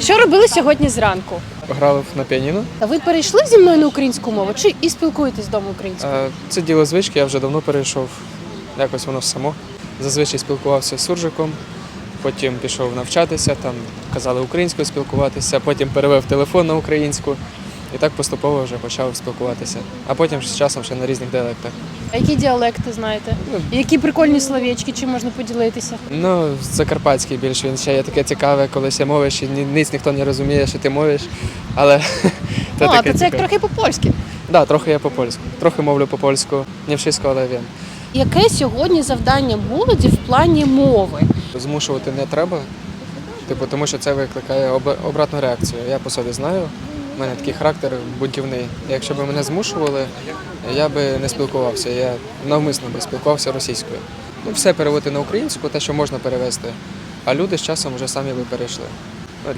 Що робили сьогодні зранку? Грав на піаніно. А Ви перейшли зі мною на українську мову чи і спілкуєтесь вдома українською? Е, Це діло звички, я вже давно перейшов. Якось воно само. Зазвичай спілкувався з суржиком, потім пішов навчатися, там казали українською спілкуватися, потім перевів телефон на українську і так поступово вже почав спілкуватися. А потім з часом ще на різних діалектах. А які діалекти знаєте? Які прикольні словечки, чи можна поділитися? Ну, закарпатський більш він ще є таке цікаве, коли ще мовиш, і ні- ніц ніхто не розуміє, що ти мовиш. Але ну, а таке то це як цікаве. трохи по-польськи. Да, трохи я по-польську. Трохи мовлю по-польську. Не вшисько, але він. Яке сьогодні завдання молоді в плані мови? Змушувати не треба, типу, тому що це викликає об- обратну реакцію. Я по собі знаю. У мене такий характер бунтівний. Якщо б мене змушували, я би не спілкувався. Я навмисно би спілкувався російською. Ну, все переводити на українську, те, що можна перевести. А люди з часом вже самі би перейшли.